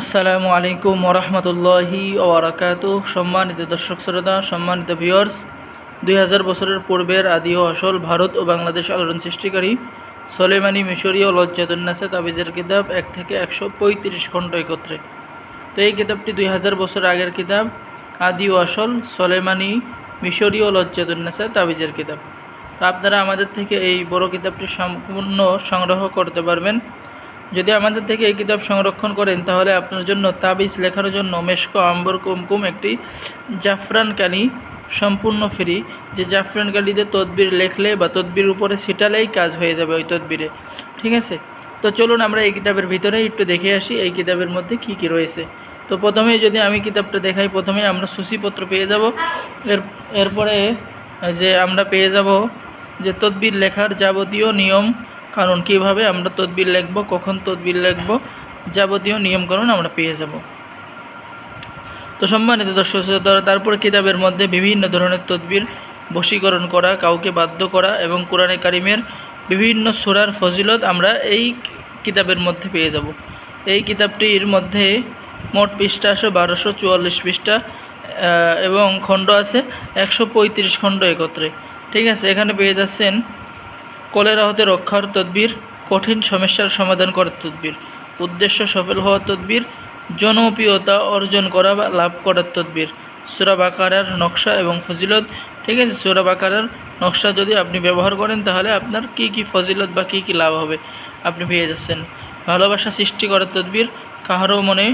আসসালামু আলাইকুম ওরহমতুল্লাহি ওবরাকাত। সম্মানিত দর্শক শ্রোতা, সম্মানিত ভিউয়ার্স দুই হাজার বছরের পূর্বের আদি ও আসল ভারত ও বাংলাদেশ আলোড়ন সৃষ্টিকারী সলেমানি মিশরীয় লজ্জাতুন্নাসা তাবিজের কিতাব এক থেকে একশো পঁয়ত্রিশ খণ্ড একত্রে। তো এই কিতাবটি দুই হাজার বছর আগের কিতাব, আদি ও আসল সলেমানি মিশরীয় লজ্জাতুন্নাসা তাবিজের কিতাব। তো আপনারা আমাদের থেকে এই বড় কিতাবটি সম্পূর্ণ সংগ্রহ করতে পারবেন। যদি আমাদের থেকে এই কিতাব সংরক্ষণ করেন, তাহলে আপনার জন্য তাবিজ লেখার জন্য মেশকো, আম্বর, কুমকুম একটি জাফরান কালি সম্পূর্ণ ফ্রি। যে জাফরান কালিতে তদবির লেখলে বা তদবির উপরে ছিটালেই কাজ হয়ে যাবে ওই তদবিরে। ঠিক আছে? তো চলুন আমরা এই কিতাবের ভিতরে একটু দেখে আসি, এই কিতাবের মধ্যে কি কি রয়েছে। তো প্রথমেই যদি আমি কিতাবটা দেখাই, প্রথমে আমরা সূচিপত্র পেয়ে যাব। এর, এরপরে যে আমরা পেয়ে যাব যে তদবির লেখার যাবতীয় নিয়ম কারণ কীভাবে আমরা তদবির লিখব, কখন তদবির লিখব, যাবতীয় নিয়মকানুন আমরা পেয়ে যাব। তো সম্মানিত দর্শক শ্রোতারা, তারপরে কিতাবের মধ্যে বিভিন্ন ধরনের তদবির, বশীকরণ করা, কাউকে বাধ্য করা এবং কোরআনে কারিমের বিভিন্ন সুরার ফজিলত আমরা এই কিতাবের মধ্যে পেয়ে যাব। এই কিতাবটির মধ্যে মোট পৃষ্ঠা আছে বারোশো চুয়াল্লিশ পৃষ্ঠা এবং খণ্ড আছে একশো পঁয়ত্রিশ খণ্ড একত্রে। ঠিক আছে, এখানে পেয়ে যাচ্ছেন কলেরা হতে রক্ষার তদবির, কঠিন সমস্যার সমাধান করার তদবির, উদ্দেশ্য সফল হওয়ার তদবির, জনপ্রিয়তা অর্জন করা বা লাভ করার তদবির। সুরাব আকারার নকশা এবং ফজিলত, ঠিক আছে? সুরাব আকারার নকশা যদি আপনি ব্যবহার করেন, তাহলে আপনার কি কি ফজিলত বা কি কি লাভ হবে আপনি পেয়ে যাচ্ছেন। ভালোবাসা সৃষ্টি করার তদবির, কাহারও মনে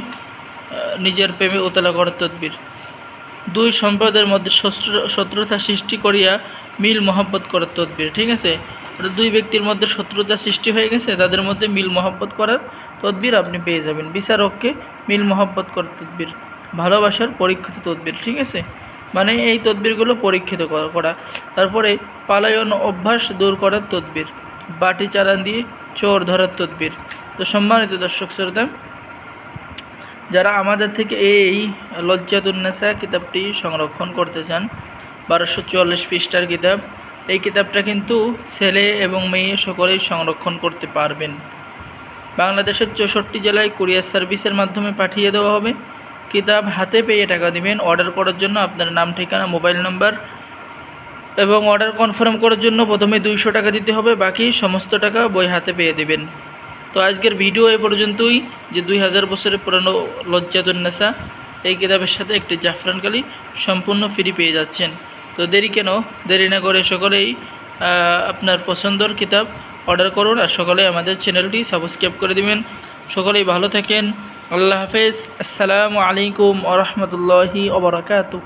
নিজের প্রেমে উতলা করার তদবির। দুই সম্প্রদায়ের মধ্যে শত্রুতা সৃষ্টি করিয়া মিল মহব্বত করার তদবির, ঠিক আছে? দুই ব্যক্তির মধ্যে শত্রুতা সৃষ্টি হয়ে গেছে, তাদের মধ্যে মিল মহব্বত করার তদবির আপনি পেয়ে যাবেন। বিচারককে মিল মহব্বত করার তদবির, ভালোবাসার পরীক্ষিত তদবির, ঠিক আছে? মানে এই তদবিরগুলো পরীক্ষিত করা। তারপরে পালায়ন অভ্যাস দূর করার তদবির, বাটি চালান দিয়ে চোর ধরার তদবির। তো সম্মানিত দর্শক শ্রোতা যারা আমাদের থেকে এই লজ্জাতুন্নেসা কিতাবটি সংরক্ষণ করতে চান বারোশো চুয়াল্লিশ পৃষ্ঠার কিতাব, এই কিতাবটা কিন্তু ছেলে এবং মেয়ে সকলেই সংরক্ষণ করতে পারবেন। বাংলাদেশের চৌষট্টি জেলায় কুরিয়ার সার্ভিসের মাধ্যমে পাঠিয়ে দেওয়া হবে। কিতাব হাতে পেয়ে টাকা দিবেন, অর্ডার করার জন্য আপনার নাম, ঠিকানা, মোবাইল নাম্বার এবং অর্ডার কনফার্ম করার জন্য প্রথমে দুইশো টাকা দিতে হবে, বাকি সমস্ত টাকা বই হাতে পেয়ে দেবেন। তো আজকের ভিডিও এ পর্যন্তই যে দুই হাজার বছরের পুরানো লজ্জাতুন্নেসা এই কিতাবের সাথে একটি জাফরান কালি সম্পূর্ণ ফ্রি পেয়ে যাচ্ছেন। তো দেরি কেন? দেরি না করে সকলেই আপনার পছন্দর কিতাব অর্ডার করুন আর সকলে আমাদের চ্যানেলটি সাবস্ক্রাইব করে দিবেন। সকলেই ভালো থাকেন। আল্লাহ হাফেজ। আসসালামু আলাইকুম আ রহমতুল্লাহি ওবরাকাতু